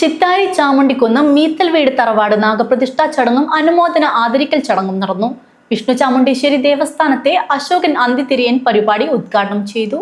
ചിത്താരി ചാമുണ്ടിക്കുന്ന് മീത്തൽവേട് തറവാട് നാഗപ്രതിഷ്ഠാ ചടങ്ങും അനുമോദന ആദരിക്കൽ ചടങ്ങും നടന്നു. വിഷ്ണു ചാമുണ്ടേശ്വരി ദേവസ്ഥാനത്തെ അശോകൻ അന്തിതിരിയൻ പരിപാടി ഉദ്ഘാടനം ചെയ്തു.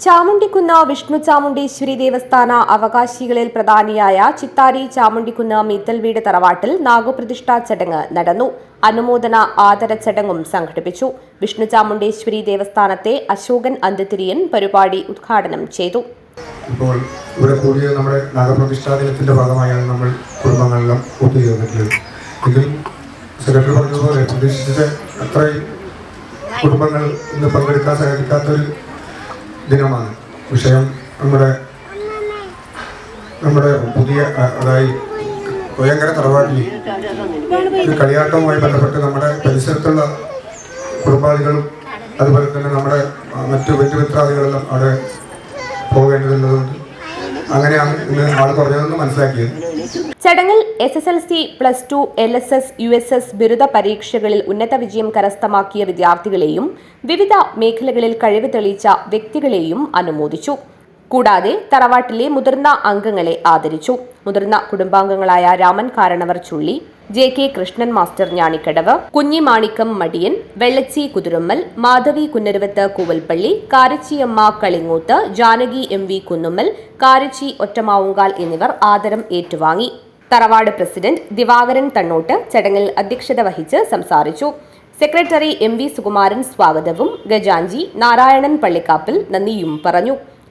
ചാമുണ്ടിക്കുന്ന് വിഷ്ണു ചാമുണ്ടേശ്വരി ദേവസ്ഥാന അവകാശികളിൽ പ്രധാനിയായ ചിത്താരി ചാമുണ്ടിക്കുന്ന് മീത്തൽവീട് തറവാട്ടിൽ നാഗപ്രതിഷ്ഠാ ചടങ്ങ് നടന്നു. അനുമോദന ആദര ചടങ്ങും സംഘടിപ്പിച്ചു. വിഷ്ണു ചാമുണ്ടേശ്വരി ദേവസ്ഥാനത്തെ അശോകൻ അന്തിതിരിയൻ പരിപാടി ഉദ്ഘാടനം ചെയ്തു. ഇപ്പോൾ ഇവിടെ കൂടിയത് നമ്മുടെ നാഗപ്രതിഷ്ഠാ ദിനത്തിന്റെ ഭാഗമായാണ് നമ്മൾ കുടുംബങ്ങളെല്ലാം ഒത്തുചേർന്നിട്ടുള്ളത്. ഇതിൽ സെക്രട്ടറി പറഞ്ഞതുപോലെ പ്രതീക്ഷിച്ച അത്രയും കുടുംബങ്ങൾ ഇന്ന് പങ്കെടുക്കാൻ സാധിക്കാത്തൊരു ദിനമാണ്. വിഷയം നമ്മുടെ നമ്മുടെ പുതിയ അതായത് ഭയങ്കര തറവാട്ടിൽ കളിയാട്ടവുമായി ബന്ധപ്പെട്ട് നമ്മുടെ പരിസരത്തുള്ള കുടുംബാദികളും അതുപോലെ തന്നെ നമ്മുടെ മറ്റു ബന്ധുമിത്രാദികളെല്ലാം അവിടെ മനസ്സിലാക്കിയത്. ചടങ്ങിൽ S S L C plus two L S S U S S ബിരുദ പരീക്ഷകളിൽ ഉന്നത വിജയം കരസ്ഥമാക്കിയ വിദ്യാർത്ഥികളെയും വിവിധ മേഖലകളിൽ കഴിവ് തെളിയിച്ച വ്യക്തികളെയും അനുമോദിച്ചു. കൂടാതെ തറവാട്ടിലെ മുതിർന്ന അംഗങ്ങളെ ആദരിച്ചു. മുതിർന്ന കുടുംബാംഗങ്ങളായ രാമൻ കാരണവർ Chulli J K Krishnan master Njanikkadavu Kunhi Manikkam Madiyan Vellachi Kuthirummal Madhavi Kunnaruvath Koovalppalli Karachiyamma Kalingooth Janaki M V Kunnummal Karachi Ottamavungal എന്നിവർ ആദരം ഏറ്റുവാങ്ങി. തറവാട് പ്രസിഡന്റ് ദിവാകരൻ തണ്ണോട്ട് ചടങ്ങിൽ അധ്യക്ഷത വഹിച്ച് സംസാരിച്ചു. സെക്രട്ടറി എം വി സുകുമാരൻ സ്വാഗതവും ഗജാഞ്ചി നാരായണൻ പള്ളിക്കാപ്പിൽ നന്ദിയും പറഞ്ഞു.